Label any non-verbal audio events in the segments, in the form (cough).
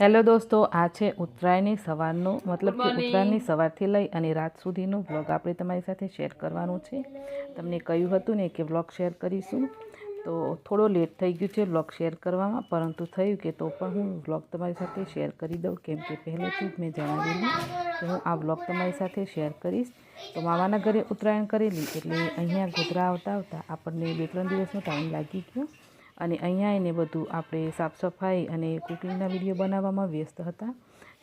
Hello દોસ્તો આ છે ઉત્તરાયણની સવારનો મતલબ કે ઉત્તરાયણની સવારથી લઈ અને રાત સુધીનો વ્લોગ આપણે તમારી સાથે શેર કરવાનું છે. તમને કહ્યું હતું ને કે વ્લોગ શેર કરીશું તો થોડો લેટ થઈ ગયું છે વ્લોગ શેર કરવામાં પરંતુ થયું કે તો પણ હું વ્લોગ તમારી સાથે શેર કરી દઉં કેમ કે પહેલેથી જ મેં જણાવેલું કે હું આ વ્લોગ તમારી સાથે શેર કરીશ. તો મામાના ઘરે ઉત્તરાયણ કરેલી એટલે અહીંયા ગોધરા આવતા આવતા આપણને બે ત્રણ દિવસનો ટાઈમ લાગી ગયો. અને અહીંયા એને બધું આપણે સાફ સફાઈ અને કુકિંગના વીડિયો બનાવવામાં વ્યસ્ત હતા.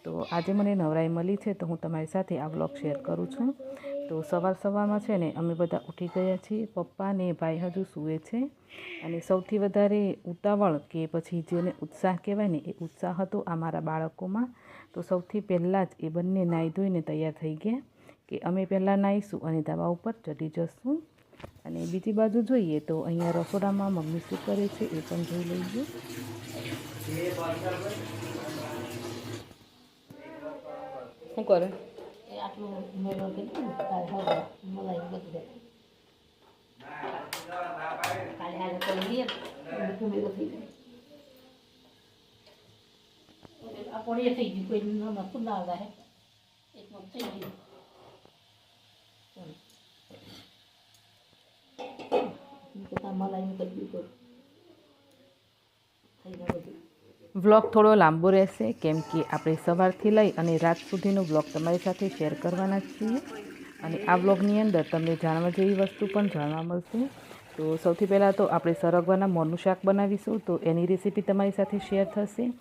તો આજે મને નવરાઈ મળી છે, તો હું તમારી સાથે આ વ્લોગ શેર કરું છું. તો સવાર સવારમાં છે ને, અમે બધા ઉઠી ગયા છીએ. પપ્પા ને ભાઈ હજુ સૂવે છે. અને સૌથી વધારે ઉતાવળ કે પછી જેને ઉત્સાહ કહેવાય ને, એ ઉત્સાહ હતો આ બાળકોમાં. તો સૌથી પહેલાં જ એ બંને નાહી ધોઈને તૈયાર થઈ ગયા કે અમે પહેલાં નાહીશું અને ધાબા ઉપર ચડી જશું. અને બીજી બાજુ જોઈએ તો અહીંયા રસોડામાં મમ્મી શું કરે છે એ પણ જોઈ લઈએ શું કરે? મેળો થઈ આ પણ થઈ ગયું કોઈ નામાં ના આવે એકમાં થઈ ગયું તો મલાઈ કરી દીધું થઈ જાય બધું વ્લોગ થોડો લાંબો રહેશે, કેમ કે આપણે સવારથી લઈ અને રાત સુધીનો વ્લોગ તમારી સાથે શેર કરવાના છીએ. અને આ વ્લોગની અંદર તમને જાણવા જેવી વસ્તુ પણ જાણવા મળશે. તો સૌથી પહેલાં તો આપણે સરગવાના મોરનું શાક બનાવીશું, તો એની રેસીપી તમારી સાથે શેર થશે.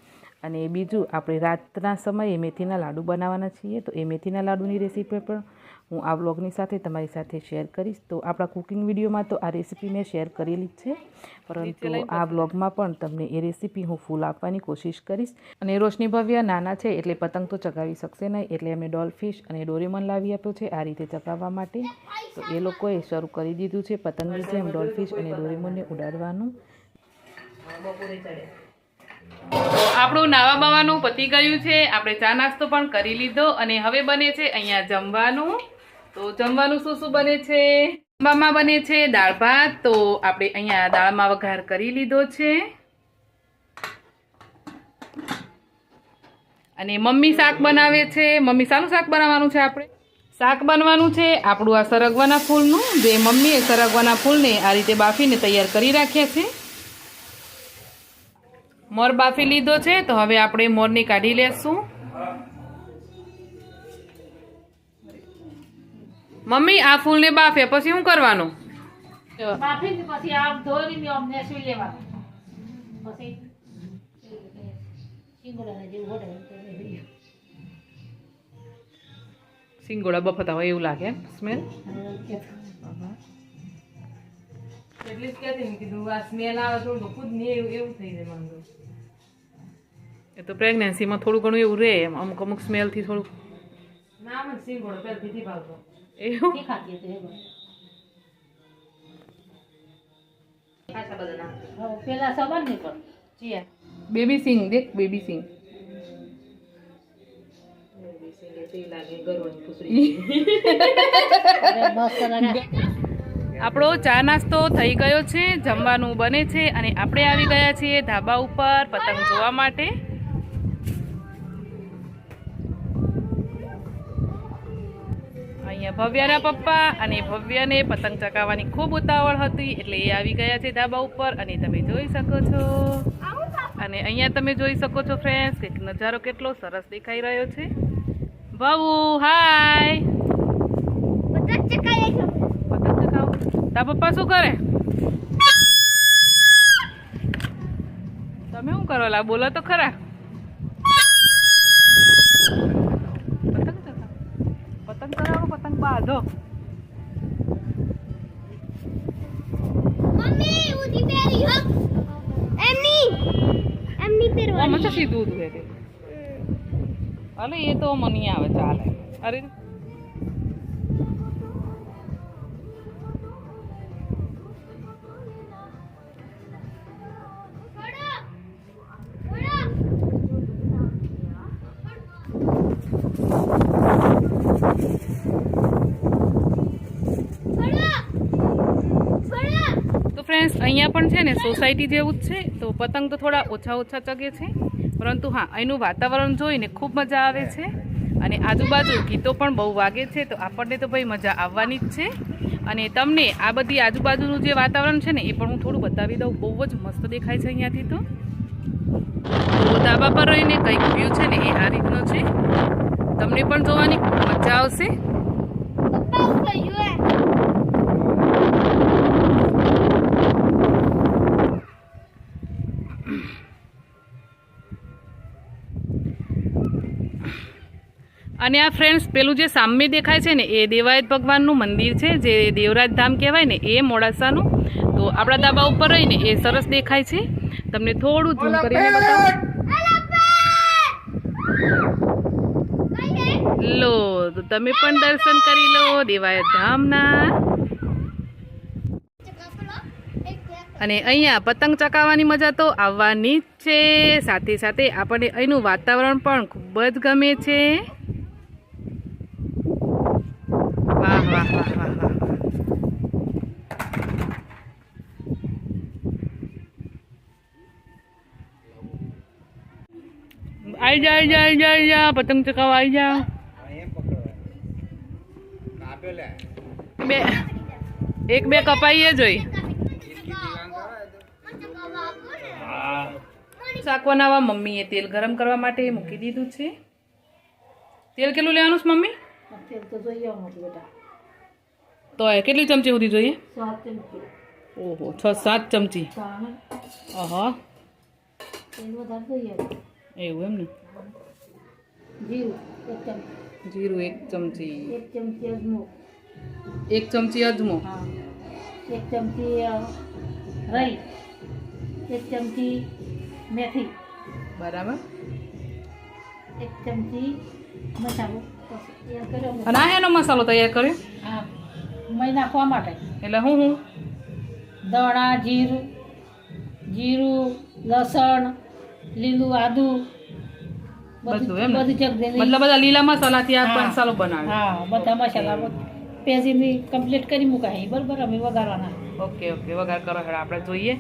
અને બીજું, આપણે રાતના સમયે મેથીના લાડુ બનાવવાના છીએ, તો એ મેથીના લાડુની રેસીપી પણ હું આ વ્લોગની સાથે તમારી સાથે શેર કરીશ. તો આપણા કુકિંગ વિડીયોમાં તો આ રેસીપી મેં શેર કરેલી છે. પરંતુ આ વ્લોગમાં પણ તમને એ રેસીપી હું ફૂલ આપવાની કોશિશ કરીશ. અને રોશની ભવ્ય નાના છે એટલે પતંગ તો ચગાવી શકશે નહીં. એટલે અમે ડોલફિશ અને ડોરેમન લાવી આપ્યો છે આ રીતે ચગાવવા માટે. તો એ લોકોએ શરૂ કરી દીધું છે પતંગની જેમ ડોલફિશ અને ડોરેમોનને ઉડાડવાનું. આપણું નાવા બાવાનું પતી ગયું છે. આપણે ચા નાસ્તો પણ કરી લીધો અને હવે બને છે અહીંયા જમવાનું. તો જમવાનું શું શું બને છે? જમવામાં બને છે દાળ ભાત, તો આપણે અહીંયા દાળમાં વઘાર કરી લીધો છે. અને મમ્મી શાક બનાવે છે. મમ્મી શાનું શાક બનાવવાનું છે આપણે? શાક બનવાનું છે. આપણું આ સરગવાના ફૂલનું. જે મમ્મીએ સરગવાના ફૂલને આ રીતે બાફીને તૈયાર કરી રાખ્યા છે. મોર બાફી લીધો છે. તો હવે આપણે મોરને કાઢી લેશું. મમ્મી આ ફૂલને બાફે પછી શું કરવાનું? બાફીને પછી આમ અમને સુઈ લેવાનું. પછી કરીને સિંગોડા બફતા હોય એવું લાગે સ્મેલ? એટલે જ કહેતી ને કીધું આ સ્મેલ આવે થોડું ખુદ નહીં એવું એવું થઈ જાય મને એ તો પ્રેગ્નન્સીમાં થોડું ઘણું એવું રહે એમ અમુક અમુક સ્મેલથી થોડું ના મને સિંગોડો પહેલથી નથી ભાવતો. એવું? ખાતી હતી પેલા સબર નહીં પણ. બેબી સિંગ દેખ બેબી સિંગ. (laughs) આપણો ચા નાસ્તો થઈ ગયો છે જમવાનું બને છે અને આપણે આવી ગયા છીએ ધાબા ઉપર પતંગ જોવા માટે. અહીંયા ભવ્યાના પપ્પા અને ભવ્યને પતંગ ચકાવવાની ખૂબ ઉતાવળ હતી એટલે એ આવી ગયા છે ધાબા ઉપર અને તમે જોઈ શકો છો. અને અહીંયા તમે જોઈ શકો છો ફ્રેન્ડ્સ કે નજારો કેટલો સરસ દેખાઈ રહ્યો છે. ભાઉ હાય! પતંગ ચકાવો તા પપ્પા શું કરે? તમે શું કરો લા? બોલો તો ખરા પતંગ ચકાવો પતંગ ચકાવો પતંગ બાંધો. મમ્મી ઉધી પહેરી હો. એમની એમની ઓ પહેરવાની મને સીધું ઊધું હે તે અલે એ તો મની આવે ચાલે. અરે અહીંયા પણ છે ને સોસાયટી જેવું જ છે, તો પતંગ તો થોડા ઓછા ઓછા ચગે છે. પરંતુ હા, અહીંનું વાતાવરણ જોઈને ખૂબ મજા આવે છે. અને આજુબાજુ ગીતો પણ બહુ વાગે છે, તો આપણને તો ભાઈ મજા આવવાની જ છે. અને તમને આ બધી આજુબાજુનું જે વાતાવરણ છે ને, એ પણ હું થોડું બતાવી દઉં. બહુ જ મસ્ત દેખાય છે અહીંયાથી તો. ધાબા પર રહીને કંઈક વ્યૂ છે ને, એ આ રીતનો છે. તમને પણ જોવાની મજા આવશે. અને આ ફ્રેન્ડ્સ પેલું જે સામે દેખાય છે ને એ દેવાયત ભગવાનનું મંદિર છે જે દેવરાજ ધામ કહેવાય ને એ મોડાસાનું. તો આપણા ધાબા ઉપર રહીને એ સરસ દેખાય છે. તમને થોડું ઝૂમ કરીને બતાવું. લો તો તમે પણ દર્શન કરી લો દેવાયત ધામના. અને અહીંયા પતંગ ચકાવવાની મજા તો આવવાની જ છે. સાથે સાથે આપણને અહીંનું વાતાવરણ પણ ખૂબ જ ગમે છે. વાહ વાહ વાહ વાહ આઈ જા આવી જા, આઈ જા આઈ જા, પતંગ ચકાવ આવી જા. બે, એક બે કપાઈએ જોઈ. શાક બનાવવા મમ્મીએ તેલ ગરમ કરવા માટે મૂકી દીધું છે. તેલ કેટલું લેવાનું છે મમ્મી? તેલ તો જોઈએ બેટા તો એ કેટલી ચમચી સુધી જોઈએ? સ્વાદ ચમચી. ઓહો છ સાત ચમચી. ચાને અહા. તેલ વધારે જોઈએ એવું એમ ને? જીરું એક ચમચી. જીરું એક ચમચી. એક ચમચી અજમો. એક ચમચી અજમો. હા. એક ચમચી અ, રાઈ. એક ચમચી મેથી. બરાબર. એક ચમચી મસાલો. પછી એ કર્યો અને આ એનો મસાલો તૈયાર કર્યો? હા. મય નાખવા માટે. એટલે હું હું? દણા જીરું જીરું લસણ લીલું આદુ બધું એમ? બધું જગ મતલબ બધા લીલા મસાલાથી આ મસાલો બનાવે. હા બધા મસાલા પેજીની કમ્પ્લીટ કરી મુકાય. બરાબર અમે વઘારવાના. ઓકે ઓકે વઘાર કરો હેડો આપણે જોઈએ.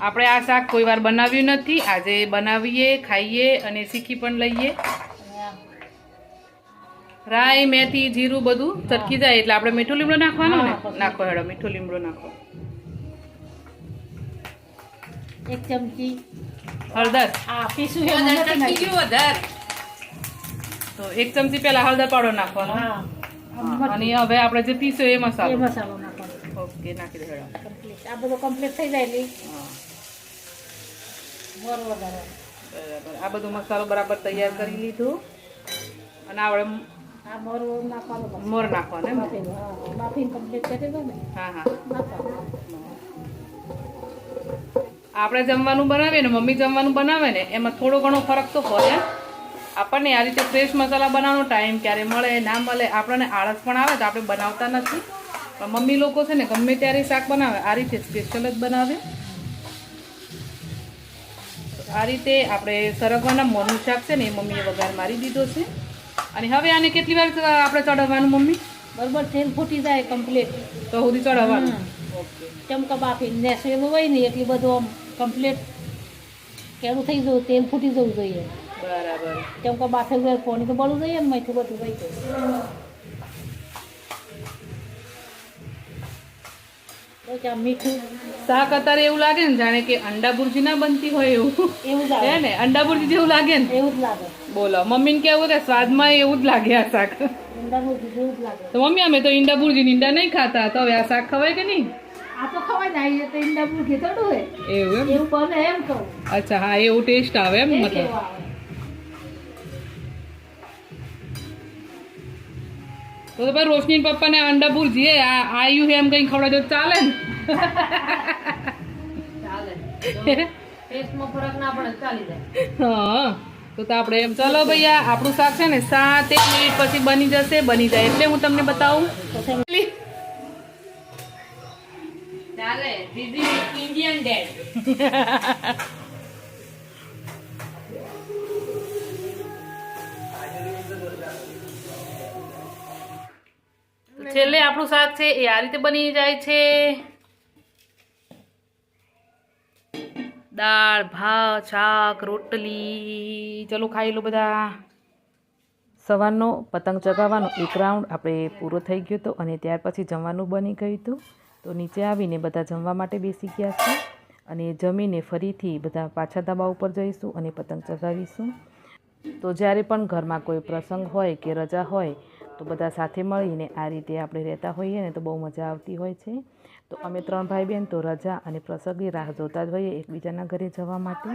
આપણે આ શાક કોઈ વાર બનાવ્યું નથી. આજે બનાવીએ ખાઈએ અને શીખી પણ લઈએ. રાઈ મેથી જીરું બધું ચટકી જાય એટલે આપણે મીઠું લીમડો નાખવાનો ને? નાખો હેડો મીઠું લીમડો નાખો. એક ચમચી. હળદર. આ પીસું નાખ્યું. તો એક ચમચી પહેલા હળદર પાવડર નાખવાનો. અને હવે આપણે જે પીસો એ એ મસાલો મસાલો નાખવાનો. ઓકે નાખી દો હેડો. કમ્પ્લીટ આ બધું કમ્પ્લીટ થઈ જાય વઘારવાનું બરાબર. આ બધું મસાલો બરાબર તૈયાર કરી લીધું. અને આપણે મોર નાખવાનો? હા હા આપણે જમવાનું બનાવીએ ને મમ્મી જમવાનું બનાવે ને એમાં થોડો ઘણો ફરક તો હોય આપણને આ રીતે ફ્રેશ મસાલા બનાવવાનો ટાઈમ ક્યારે મળે ના મળે આપણને આળસ પણ આવે તો આપણે બનાવતા નથી. પણ મમ્મી લોકો છે ને ગમે ત્યારે શાક બનાવે આ રીતે સ્પેશિયલ જ બનાવે આ રીતે આપણે સરગવાના મોરનું શાક છે ને એ મમ્મીએ વઘાર મારી દીધો છે. અને હવે આને કેટલી વાર આપણે ચડાવવાનું મમ્મી? બરોબર તેલ ફૂટી જાય કમ્પ્લીટ તો સુધી ચડાવવાનું ચમકા બાફી નેસેલું હોય ને એટલી બધું આમ કમ્પ્લીટ કેળું થઈ જવું તેલ ફૂટી જવું જોઈએ. બરાબર. ચમકા બાફેલું હોય ફોન તો બળવું જોઈએ ને મીઠું બધું થઈ જાય. મીઠું શાક અત્યારે એવું લાગે ને જાણે કે અંડા ભુરજી ના બનતી હોય એવું. એવું જ હે ને? અંડા ભુરજી જેવું લાગે ને? એવું જ લાગે. બોલો મમ્મીને કેવું કે સ્વાદમાં એવું જ લાગે આ શાક. લાગે. તો મમ્મી અમે તો ઈંડા ભુરજી ને ઈંડા નહીં ખાતા તો હવે આ શાક ખવાય કે નહીં? આ તો ખવાય ને તો ઈંડા મૂકી થોડું હોય. એવું એમ? એવું એમ કહું અચ્છા હા એવું ટેસ્ટ આવે એમ મતલબ. તો તો ભાઈ રોશની પપ્પાને અંડાપુર જઈએ. આયુ એમ કઈ ખવડાવજો. ચાલે ને? હા. તો તો આપણે એમ ચલો ભૈયા આપણું શાક છે ને સાત એક મિનિટ પછી બની જશે બની જાય. એટલે હું તમને બતાવું. ચાલે. ઇન્ડિયન ડેડ (laughs) છેલ્લે આપણું શાક છે એ આ રીતે બની જાય છે. દાળ, ભાત, શાક, રોટલી. ચલો ખાઈ લો બધા. સવારનો પતંગ ચગાવવાનો એક રાઉન્ડ આપણે પૂરો થઈ ગયો હતો અને ત્યાર પછી જમવાનું બની ગયું હતું. તો નીચે આવીને બધા જમવા માટે બેસી ગયા છે અને જમીને ફરીથી બધા પાછા ધાબા ઉપર જઈશું અને પતંગ ચગાવીશું. તો જ્યારે પણ ઘરમાં કોઈ પ્રસંગ હોય કે રજા હોય તો બધા સાથે મળીને આ રીતે આપણે રહેતા હોઈએ ને તો બહુ મજા આવતી હોય છે. તો અમે ત્રણ ભાઈ બહેન તો રજા અને પ્રસંગની રાહ જોતા જ હોઈએ એકબીજાના ઘરે જવા માટે.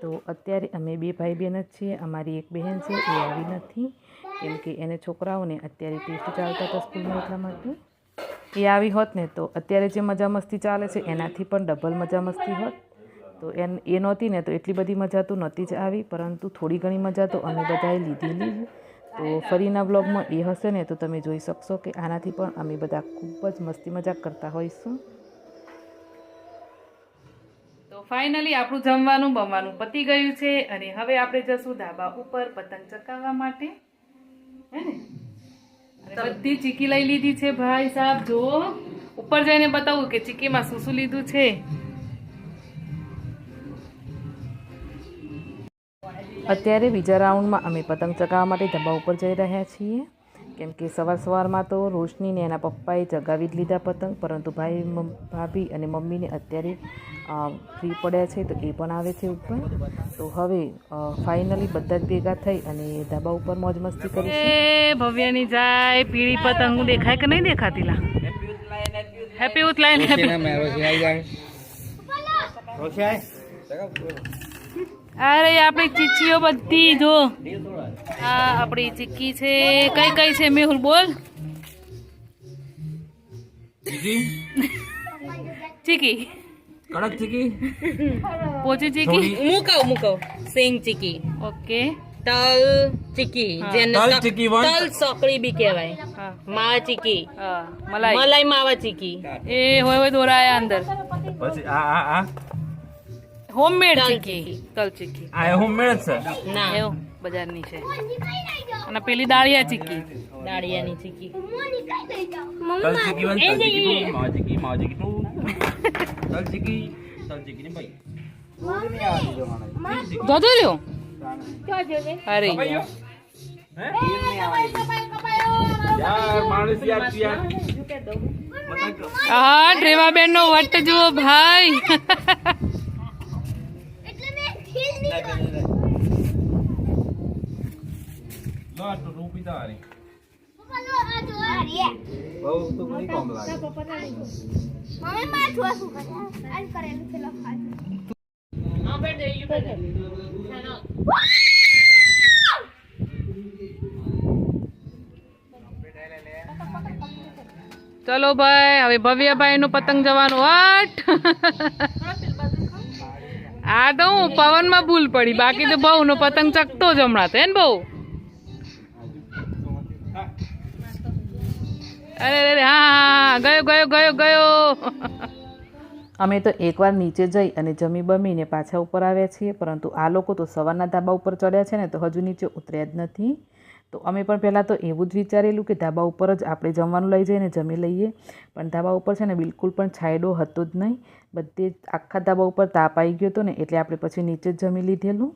તો અત્યારે અમે બે ભાઈ બહેન જ છીએ, અમારી એક બહેન છે, એ આવી નથી. કેમ કે એને છોકરાઓને અત્યારે ટેસ્ટ ચાલતા હતા સ્કૂલમાં એટલા માટે. એ આવી હોત ને તો અત્યારે જે મજા મસ્તી ચાલે છે એનાથી પણ ડબલ મજા મસ્તી હોત. તો એન, એ નહોતી ને તો એટલી બધી મજા તો નહોતી જ આવી, પરંતુ થોડી ઘણી મજા તો અમે બધાએ લીધેલી તો ફરીના બ્લોગમાં એ હશે ને તો તમે જોઈ શકશો કે આનાથી પણ અમે બધા ખૂબ જ મસ્તી મજાક કરતા હોઈશું. તો ફાઇનલી આપણું જમવાનું બમવાનું પતી ગયું છે અને હવે આપણે જશું ધાબા ઉપર પતંગ ચકાવવા માટે. હે ને? બધી ચીકી લઈ લીધી છે ભાઈ સાહેબ. જો ઉપર જઈને બતાવું કે ચીકીમાં શું શું લીધું છે. અત્યારે બીજા રાઉન્ડમાં અમે પતંગ ચગાવવા માટે ધબા ઉપર જઈ રહ્યા છીએ. કેમ કે સવાર સવારમાં તો રોશનીને એના પપ્પાએ ચગાવી જ લીધા પતંગ પરંતુ ભાઈ ભાભી અને મમ્મીને અત્યારે ફ્રી પડ્યા છે તો એ પણ આવે છે ઉપર. તો હવે ફાઇનલી બધા જ ભેગા થઈ અને ધાબા ઉપર મોજ મસ્તી કરી ભવ્યની જાય પીળી પતંગ દેખાય કે નહીં દેખાતી લા? હેપી ઉતલાઈન હેપી અરે આપણી ચીચીઓ બધી જો. આ આપણી ચીક્કી છે. કઈ કઈ છે મેહુલ બોલ. ચીકી કડક ચીકી પોચી ચીકી મુકાવ મુકાવ સિંગ ચીકી ઓકે. તલ ચીકી. જેને તલ તલ- ચીકી વન. તલ સકડી બી કહેવાય. હા. માવા ચીકી હા મલાઈ. મલાઈ માવા ચીકી એ હોય હોય દોરાયા અંદર. પછી આ આ આ. હોમમેડ ચીકી. તલ ચીકી. આ હોમમેડ છે? ના. એવું બજારની છે. અને પેલી દાળિયા ચીકી. દાળિયાની ચીકી. તલ ચીકી વન તલ ચીકી મા ચીકી ટુ. તલ ચીકી તલ ચીકી ને ભાઈ. જોજો લ્યો. અરે. હે? ડ્રેવાબેન નો વટ જુઓ ભાઈ. મેં ખીલ ના બે ના લો તો રૂપી તારી પપ્પા લો આ જો આ રે બહુ તો કોઈ કામ લાગે મમ્મી માં છો શું કરે આજ કરેલું છે લખાતું ચલો ભાઈ હવે ભવ્યભાઈ નું પતંગ જવાનું હટ! આ તો હું પવનમાં ભૂલ પડી. બાકી તો બહુ નો પતંગ ચકતો જ હમણાં તો ને બહુ? અરે અરે હા, ગયો ગયો ગયો ગયો. અમે તો એકવાર નીચે જઈ અને જમી બમીને પાછા ઉપર આવ્યા છીએ, પરંતુ આ લોકો તો સવારના ધાબા ઉપર ચડ્યા છે ને, તો હજુ નીચે ઉતર્યા જ નથી. તો અમે પણ પહેલાં તો એવું જ વિચારેલું કે ધાબા ઉપર જ આપણે જમવાનું લઈ જઈને જમી લઈએ. પણ ધાબા ઉપર છે ને, બિલકુલ પણ છાંયડો હતો જ નહીં. બધે જ આખા ધાબા ઉપર તાપ આવી ગયો હતો ને એટલે આપણે પછી નીચે જ જમી લીધેલું.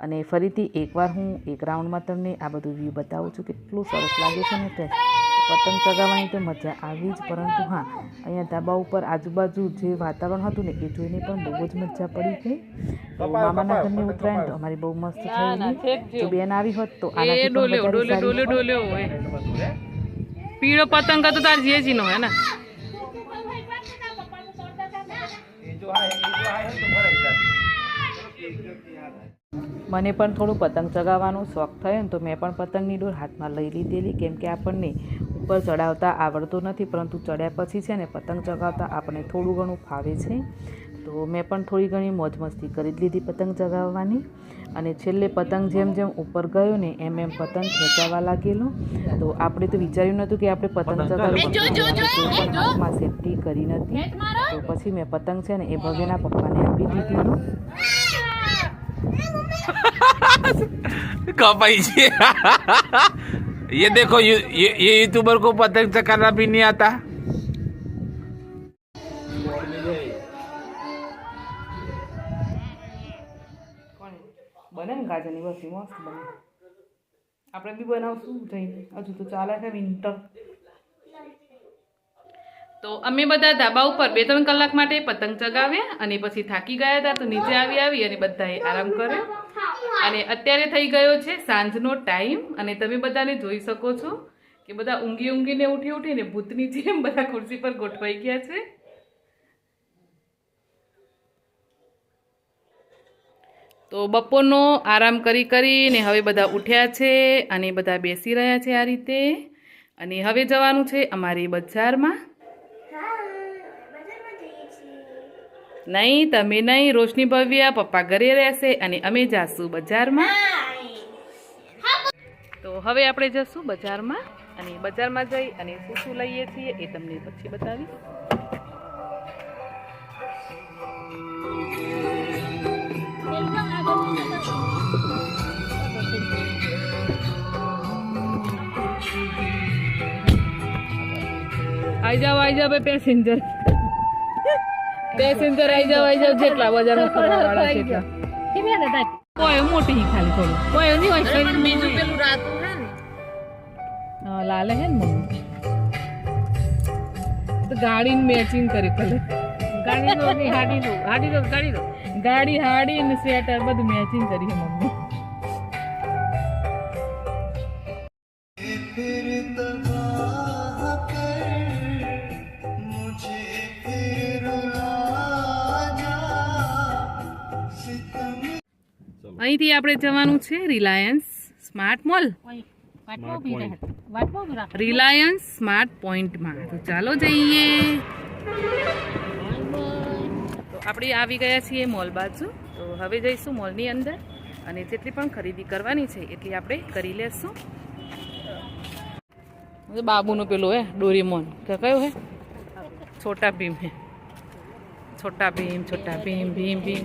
અને ફરીથી એકવાર હું એક રાઉન્ડમાં તમને આ બધું વ્યૂ બતાવું છું. કેટલું સરસ લાગે છે ને તે. પતંગ ચગાવવાની તો મજા આવી જ પરંતુ હા અહીંયા ધાબા ઉપર આજુબાજુ જે વાતાવરણ હતું ને એ જોઈને પણ બહુ જ મજા પડી ગઈ. તો મામાના ઘરની ઉત્તરાયણ તો અમારી બહુ મસ્ત થઈ જો બેન આવી હોત તો પતંગ હતો તાર જીએજી નો હે ને? મને પણ થોડું પતંગ ચગાવવાનો શોખ થયો ને તો મેં પણ પતંગની ડોર હાથમાં લઈ લીધેલી, કેમ કે આપણને ઉપર ચડાવતા આવડતું નથી, પરંતુ ચડ્યા પછી છે ને પતંગ ચગાવતા આપણને થોડું ઘણું ફાવે છે. તો મેં પણ થોડી ઘણી મોજ મસ્તી કરી જ લીધી પતંગ ચગાવવાની અને છેલ્લે પતંગ જેમ જેમ ઉપર ગયો ને એમ એમ પતંગ ખેંચાવા લાગેલો તો આપણે તો વિચાર્યું નહોતું કે આપણે પતંગ ચગાવી પણ હાથમાં સેફટી કરી નથી તો પછી મેં પતંગ છે ને એ ભવ્યના પપ્પાને આપી દીધેલું कपाई जी ये देखो ये ये ये यूट्यूबर को पतंग चकाना भी नहीं आता ગાજરની બરફી મસ્ત બને. આપણે બી બનાવશું જઈને. હજુ તો ચાલે છે વિન્ટર તો અમે બધા ધાબા ઉપર બે ત્રણ કલાક માટે પતંગ ચગાવ્યા અને પછી થાકી ગયા હતા તો નીચે આવી આવી અને બધાએ આરામ કર્યો. અને અત્યારે થઈ ગયો છે સાંજનો ટાઈમ અને તમે બધાને જોઈ શકો છો કે બધા ઊંઘી ઊંઘીને ઉઠી ઉઠીને ભૂતની જેમ બધા ખુરશી પર ગોઠવાઈ ગયા છે. તો બપોરનો આરામ કરી કરીને હવે બધા ઉઠ્યા છે અને બધા બેસી રહ્યા છે આ રીતે. અને હવે જવાનું છે અમારી બજારમાં. નહીં, તમે નહીં, રોશની ભવ્ય પપ્પા ઘરે રહેશે અને અમે જાશું બજારમાં. તો હવે આપણે જશું બજારમાં અને બજારમાં જઈ અને શું શું લઈએ છીએ એ તમને પછી બતાવીશ. આઈ જાવ આઈ જાવ પેસેન્જર. પેસેન્જર આઈ જાવ આઈ જાવ જેટલા બજારમાં ફરવાવાળા છે એટલા કોઈ મોટી ખાલી થોડું. કોઈ નહીં હોય શરીર બીજું પેલું રાતું હે ને. હા, લાલે હે ને મમ્મી. તો ગાડી મેચિંગ કરી ભલે. ગાડીનો હાડી નો હાડી નો ગાડી હાડી ને સ્વેટર બધું મેચિંગ કરી હે મમ્મી. અહીંથી આપણે જવાનું છે Reliance smart mall. Reliance smart પોઈન્ટમાં. તો ચાલો જઈએ. તો આપણે આવી ગયા છીએ મોલ બાજુ. તો હવે જઈશું મોલની અંદર અને જેટલી પણ ખરીદી કરવાની છે એટલી આપણે કરી લેશું. બાબુનું પેલું હે ડોરીમોન. કે કયું હે? છોટા ભીમ હે. છોટા ભીમ છોટા ભીમ ભીમ ભીમ.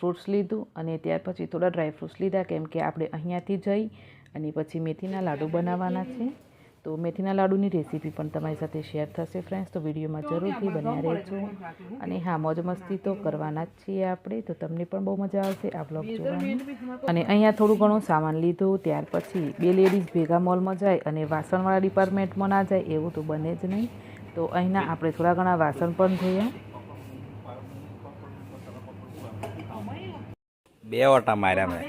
ફ્રૂટ્સ લીધું અને ત્યાર પછી થોડા ડ્રાય ફ્રૂટ્સ લીધા કેમ કે આપણે અહીંયાથી જઈ અને પછી મેથીના લાડુ બનાવવાના છે. તો મેથીના લાડુની રેસીપી પણ તમારી સાથે શેર થશે ફ્રેન્ડ્સ તો વિડીયોમાં જરૂરથી બન્યા રહેજો. અને હા મોજ મસ્તી તો કરવાના જ છીએ આપણે તો તમને પણ બહુ મજા આવશે આ બ્લોગ જોવાની. અને અહીંયા થોડું ઘણું સામાન લીધું ત્યાર પછી બે લેડીઝ ભેગા મોલમાં જાય અને વાસણવાળા ડિપાર્ટમેન્ટમાં ના જાય એવું તો બને જ નહીં. તો અહીંના આપણે થોડા ઘણા વાસણ પણ ધોયા. બે વટા માર્યા મેં.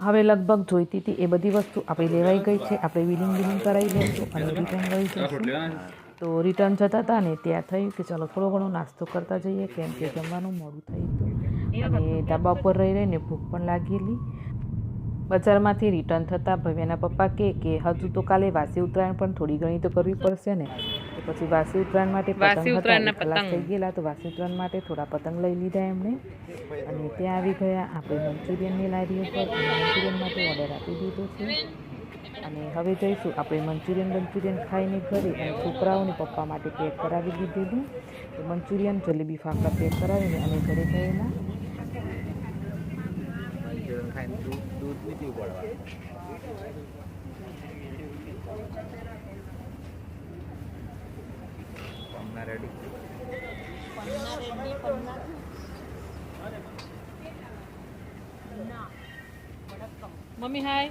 હવે લગભગ જોઈતી હતી એ બધી વસ્તુ આપણી લેવાઈ ગઈ છે, આપણે વિલિંગ વિલિંગ કરાવી લઈશું અને રિટર્ન લઈ જઈશું તો રિટર્ન જતા હતા ને ત્યાં થયું કે ચાલો થોડો ઘણો નાસ્તો કરતા જઈએ, કેમ કે જમવાનું મોડું થયું હતું અને ધાબા ઉપર રહી રહીને ભૂખ પણ લાગેલી. બજારમાંથી રિટર્ન થતાં ભવ્યના પપ્પા કહે કે હજુ તો કાલે વાસી ઉત્તરાયણ પણ થોડી ઘણી તો કરવી પડશે ને. તો પછી વાસી ઉત્તરાયણ માટે પતંગ હતા. થઈ ગયેલા તો વાસી ઉત્તરાયણ માટે થોડા પતંગ લઈ લીધા એમણે. અને ત્યાં આવી ગયા આપણે મંચુરિયનની લારી ઉપર મંચુરિયન માટે ઓર્ડર આપી દીધો છે. અને હવે જઈશું આપણે મંચુરિયન મંચુરિયન ખાઈને ઘરે અને છોકરાઓને પપ્પા માટે પેક કરાવી દીધેલું. તો મંચુરિયન જલેબી ફાફડા પેક કરાવીને અમે ઘરે ગયેલા. Mummy hi.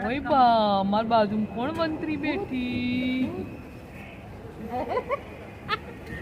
ઓય બા માર બાજુ કોણ મંત્રી બેઠી?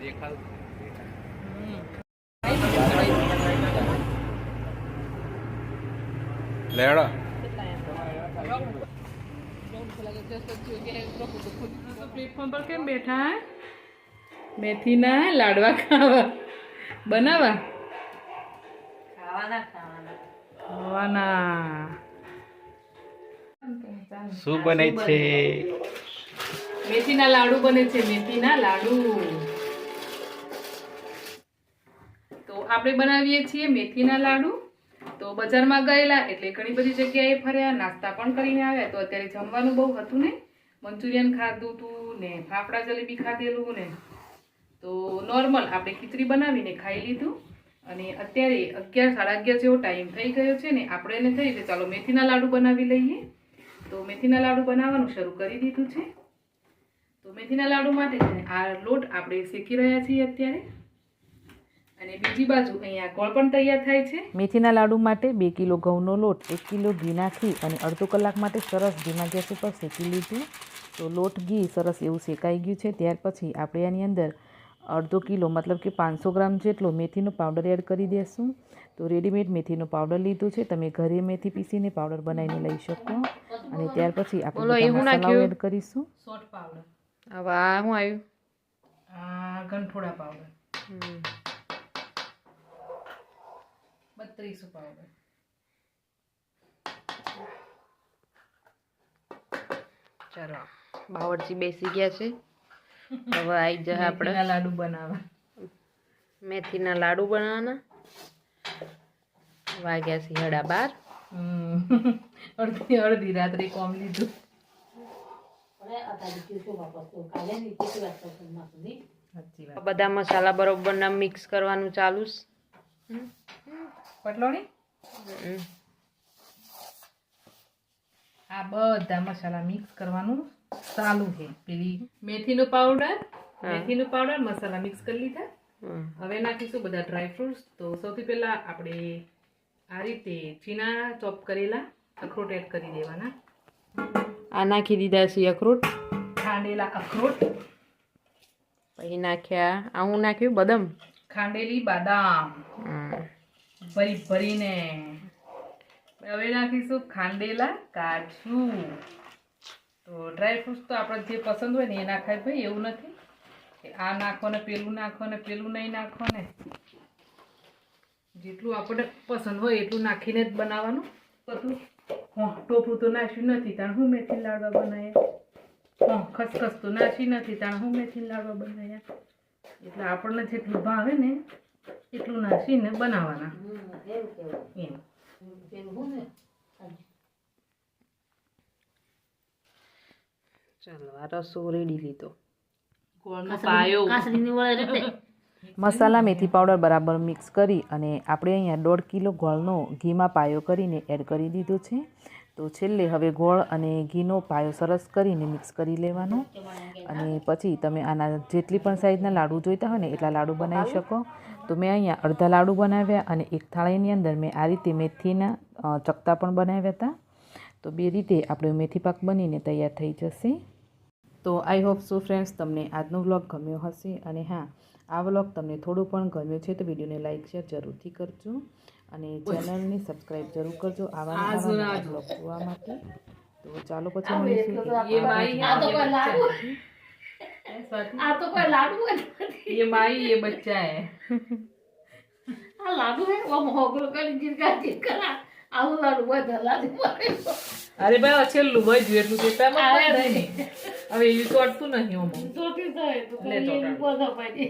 હોટ લેડો પ્લેટફોર્મ પર કેમ બેઠા મેથીના લાડવા ખાવા. બનાવા? ખાવાના. શું બને છે? મેથીના લાડુ બને છે મેથીના લાડુ તો આપણે બનાવીએ છીએ મેથીના લાડુ. તો બજારમાં ગયેલા એટલે ઘણી બધી જગ્યાએ ફર્યા, નાસ્તા પણ કરીને આવ્યા. તો અત્યારે જમવાનું બહુ હતું ને મંચુરિયન ખાધું હતું ને ફાફડા જલેબી ખાધેલું ને. તો નોર્મલ આપણે ખીચડી બનાવીને ખાઈ લીધું. અને અત્યારે અગિયાર, સાડા અગિયાર જેવો ટાઈમ થઈ ગયો છે ને આપણે એને થઈ કે ચાલો મેથીના લાડુ બનાવી લઈએ. તો મેથીના લાડુ બનાવવાનું શરૂ કરી દીધું છે. તો મેથીના લાડુ માટે આ લોટ આપણે શેકી રહ્યા છીએ અત્યારે. અને બીજી બાજુ અહીંયા ગોળ પણ તૈયાર થાય છે. મેથીના લાડુ માટે બે કિલો ઘઉંનો લોટ એક કિલો ઘી નાખી અને અડધો કલાક માટે સરસ ધીમા ગેસ ઉપર શેકી લીધું. તો લોટ ઘી સરસ એવું શેકાઈ ગયું છે. ત્યાર પછી આપણે આની અંદર અડધો કિલો મતલબ કે પાંચસો ગ્રામ જેટલો મેથીનો પાવડર એડ કરી દેશું. તો રેડીમેડ મેથીનો પાવડર લીધું છે. તમે ઘરે મેથી પીસીને પાવડર બનાવીને લઈ શકો. અને ત્યાર પછી આપણે મસાલાઓ એડ કરીશું. Saute powder. હવે આ શું આવ્યું. આ ગંઠોડા પાવડર. બત્રીસો પાવડર ચાલો બાવરચી બેસી ગયા છે. હવે આવી જાય આપણે લાડુ બનાવવા. મેથીના લાડુ બનાવવાના વાગ્યા છે હડા બાર. અડધી અડધી રાત્રે કોમ લીધું. બધા મસાલા બરોબરના મિક્સ કરવાનું ચાલુ છે. પટલોણી. આ બધા મસાલા મિક્સ કરવાનું ચાલુ છે. પેલી મેથીનો પાવડર મેથીનો પાવડર મસાલા મિક્સ કરી લીધા. હવે નાખીશું બધા ડ્રાય ફ્રૂટ્સ તો સૌથી પહેલા આપણે આ રીતે ચીના ચોપ કરેલા અખરોટ એડ કરી દેવાના. આ નાખી દીધા છે અખરોટ. ખાંડેલા અખરોટ. પછી નાખ્યા આ હું નાખ્યું? બદામ? ખાંડેલી બાદામ. ભરી ભરીને હવે નાખીશું ખાંડેલા કાજુ. તો ડ્રાય ફ્રૂટ્સ તો આપણે જે પસંદ હોય ને એ નાખાય ભાઈ એવું નથી. કે આ નાખો ને પેલું નાખો ને પેલું નહીં નાખો ને. જેટલું આપણને પસંદ હોય એટલું નાખીને જ બનાવવાનું. બધું. હા, ટોપરું તો નાખ્યું નથી, તાણ હું મેથી લાડવા બનાવ્યા હા, ખસખસ તો નાખી નથી, તાણ હું મેથી લાડવા બનાવ્યા એટલે આપણને જેટલું ભાવે ને એટલું નાખીને બનાવવાના. ચાલો આ રસો રેડી લીધો. ગોળનો પાયો. કાસરીની વળે એટલે (laughs) મસાલા મેથી પાવડર બરાબર મિક્સ કરી અને આપણે અહીંયા દોઢ કિલો ગોળનો ઘીમાં પાયો કરીને એડ કરી દીધો છે. તો છેલ્લે હવે ગોળ અને ઘીનો પાયો સરસ કરીને મિક્સ કરી લેવાનો. અને પછી તમે આના જેટલી પણ સાઈઝના લાડુ જોઈતા હોય ને એટલા લાડુ બનાવી શકો. તો મેં અહીંયા અડધા લાડુ બનાવ્યા અને એક થાળીની અંદર મેં આ રીતે મેથીના ચકતા પણ બનાવ્યા હતા. તો બે રીતે આપણે મેથી પાક બનીને તૈયાર થઈ જશે. તો આઈ હોપ સો ફ્રેન્ડ્સ તમને આજનો વ્લોગ ગમ્યો હશે અને હા, આ વ્લોગ તમને થોડું પણ ગમ્યો છે તો વિડીયોને લાઇક શેર જરૂરથી કરજો અને ચેનલને સબસ્ક્રાઈબ જરૂર કરજો આવા વ્લોગ જોવા માટે. તો ચાલો પછી આ તો કોઈ લાડુ है स्वाति આ તો કોઈ લાડુ જ નથી ये माई ये बच्चा है આ લાડુ હે ઓ મોગરો કરી જીરકા જીરકા આવું લાડુ બધા લાડુ પડે અરે ભાઈ છેલ્લું વધ્યું એટલું દેતા નહીં હવે એ તો અટતું નહીં ઓમ ચોટી થાય તો લે કઈ ચોટાડ. બધો પાડી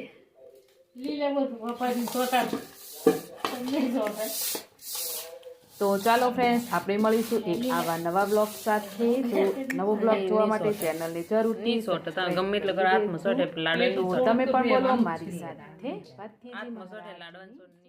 લીલે બધું પાડી ચોટાડ નહીં ચોટાડ તો ચાલો ફ્રેન્ડ્સ આપણે મળીશું એક આવા નવા બ્લોગ સાથે. તો નવો બ્લોગ જોવા માટે ચેનલને જરૂરથી ગમે એટલે કરો સોટે તો તમે પણ બોલો મારી સાથે. લાડવાની સોટ.